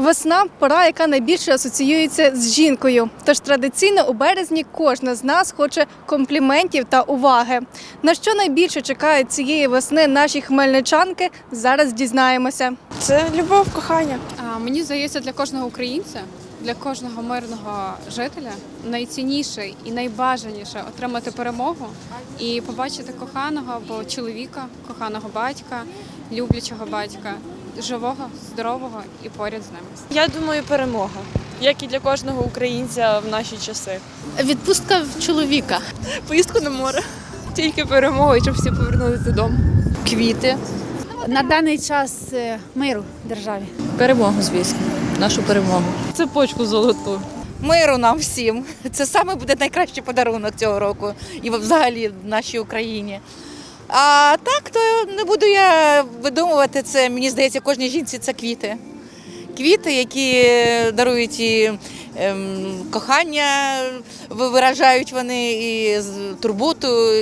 Весна пора, яка найбільше асоціюється з жінкою. Тож традиційно у березні кожна з нас хоче компліментів та уваги. На що найбільше чекають цієї весни наші хмельничанки? Зараз дізнаємося. Це любов, кохання. А, Мені здається, для кожного українця, для кожного мирного жителя найцінніше і найбажаніше отримати перемогу і побачити коханого або чоловіка, коханого батька, люблячого батька, живого, здорового і поряд з ним. Я думаю, перемога, як і для кожного українця в наші часи. Відпустка в чоловіка. Поїздку на море. Тільки перемога, щоб всі повернулися додому. Квіти. На даний час е, миру в державі. Перемогу, звісно, нашу перемогу. цепочку золоту. Миру нам всім. Це саме буде найкращий подарунок цього року і взагалі в нашій Україні. А так, то не буду я видумувати це. Мені здається, кожній жінці це квіти. Квіти, які дарують і ем, кохання, виражають вони і з- турботу,